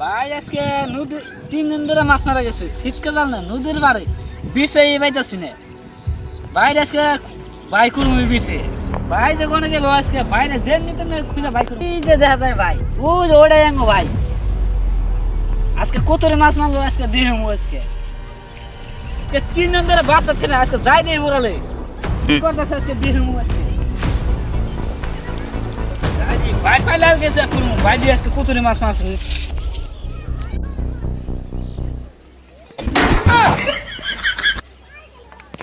ভাই, আজকে নদী তিন দিন ধরে মাছ মারা গেছে শীতকে জাল না, নদীর বাড়ি, বিছে এই পাইতেছি না। বাইরে আজকে ভাই কুরুমি বিছে। ভাই, যে কোনে গেল আজকে? যে নিতে না খুঁজে ভাই কুরুমি যে দেখা যায় ভাই, ও যে ওটাই আঙ্গো ভাই। আজকে কতরে মাছ মারলো, আজকে দিয়ে আজকে। আজকে তিন দিন ধরে বাচ্চা ছিল, আজকে যাই দিয়ে বলে কি করতেছে আজকে দিয়ে আজকে? ভাই, পাইলে আর গেছে ভাই, দিয়ে আজকে কতরে মাছ মারছে?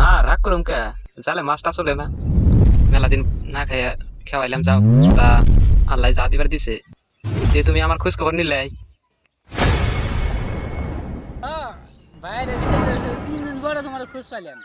না, রাগ করুম কে? জালে মাছটা চলে না। মেলা দিন না খাইয়া খাওয়াইলাম, যাও। তা আল্লাহ যা দিবার দিছে, যে তুমি আমার খোঁজ খবর নিলে বাইরে বিশেষ তিন দিন পরে তোমার খোঁজ পাইলাম।